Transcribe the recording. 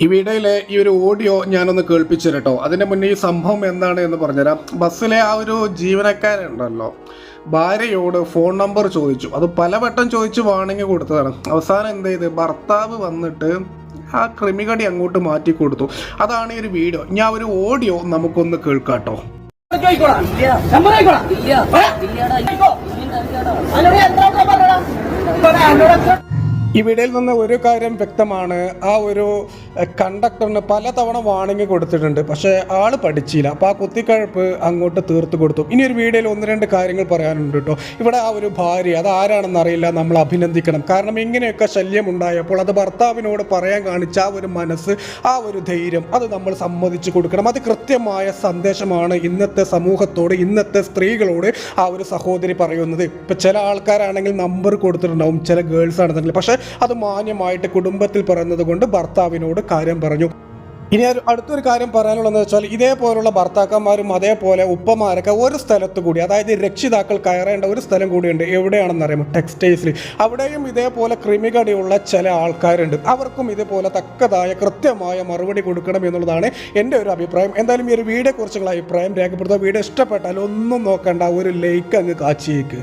ഈ വീഡിയോയിലെ ഈ ഒരു ഓഡിയോ ഞാനൊന്ന് കേൾപ്പിച്ചു കേട്ടോ അതിന്റെ മുന്നേ ഈ സംഭവം എന്താണ് എന്ന് പറഞ്ഞുതരാം ബസ്സിലെ ആ ഒരു ജീവനക്കാരുണ്ടല്ലോ ഭാര്യയോട് ഫോൺ നമ്പർ ചോദിച്ചു അത് പലവട്ടം ചോദിച്ചു വാണിങ് കൊടുത്തതാണ് അവസാനം എന്ത് ചെയ്ത് ഭർത്താവ് വന്നിട്ട് ആ ക്രിമികടി അങ്ങോട്ട് മാറ്റി കൊടുത്തു അതാണ് ഈ ഒരു വീഡിയോ ഞാൻ ഒരു ഓഡിയോ നമുക്കൊന്ന് കേൾക്കാട്ടോ ചോദിക്കോളാം. ഇവിടെ നിന്ന് ഒരു കാര്യം വ്യക്തമാണ്. ആ ഒരു കണ്ടക്ടറിന് പലതവണ വാണിംഗ് കൊടുത്തിട്ടുണ്ട്. പക്ഷേ ആൾ പഠിച്ചില്ല. അപ്പോൾ ആ കുത്തിക്കഴപ്പ് അങ്ങോട്ട് തീർത്ത് കൊടുത്തു. ഇനി ഒരു വീഡിയോയിൽ ഒന്ന് രണ്ട് കാര്യങ്ങൾ പറയാനുണ്ട് കേട്ടോ. ഇവിടെ ആ ഒരു ഭാര്യ അത് ആരാണെന്ന് അറിയില്ല. നമ്മൾ അഭിനന്ദിക്കണം. കാരണം ഇങ്ങനെയൊക്കെ ശല്യം ഉണ്ടായപ്പോൾ അത് ഭർത്താവിനോട് പറയാൻ കാണിച്ച ആ ഒരു മനസ്സ് ആ ഒരു ധൈര്യം അത് നമ്മൾ സമ്മതിച്ചു കൊടുക്കണം. അത് കൃത്യമായ സന്ദേശമാണ് ഇന്നത്തെ സമൂഹത്തോട് ഇന്നത്തെ സ്ത്രീകളോട് ആ ഒരു സഹോദരി പറയുന്നത്. ഇപ്പം ചില ആൾക്കാരാണെങ്കിൽ നമ്പർ കൊടുത്തിട്ടുണ്ടാവും. ചില ഗേൾസ് ആണെന്നുണ്ടെങ്കിൽ. പക്ഷേ അത് മാന്യമായിട്ട് കുടുംബത്തിൽ പറഞ്ഞതുകൊണ്ട് കൊണ്ട് ഭർത്താവിനോട് കാര്യം പറഞ്ഞു. ഇനി അടുത്തൊരു കാര്യം പറയാനുള്ളതെന്ന് വെച്ചാൽ ഇതേപോലുള്ള ഭർത്താക്കന്മാരും അതേപോലെ ഉപ്പമാരൊക്കെ ഒരു സ്ഥലത്ത് കൂടി അതായത് രക്ഷിതാക്കൾ കയറേണ്ട ഒരു സ്ഥലം കൂടിയുണ്ട്. എവിടെയാണെന്ന് അറിയാമോ ടെക്സ്റ്റൈൽസിൽ അവിടെയും ഇതേപോലെ ക്രിമികടിയുള്ള ചില ആൾക്കാരുണ്ട്. അവർക്കും ഇതേപോലെ തക്കതായ കൃത്യമായ മറുപടി കൊടുക്കണം എന്നുള്ളതാണ് എന്റെ ഒരു അഭിപ്രായം. എന്തായാലും ഈ ഒരു വീഡിയോ കുറിച്ചുള്ള അഭിപ്രായം രേഖപ്പെടുത്തുക. വീഡിയോ ഇഷ്ടപ്പെട്ടാൽ ഒന്നും നോക്കണ്ട. ഒരു ലൈക്ക് അങ്ങ് കാച്ചിയേക്ക്.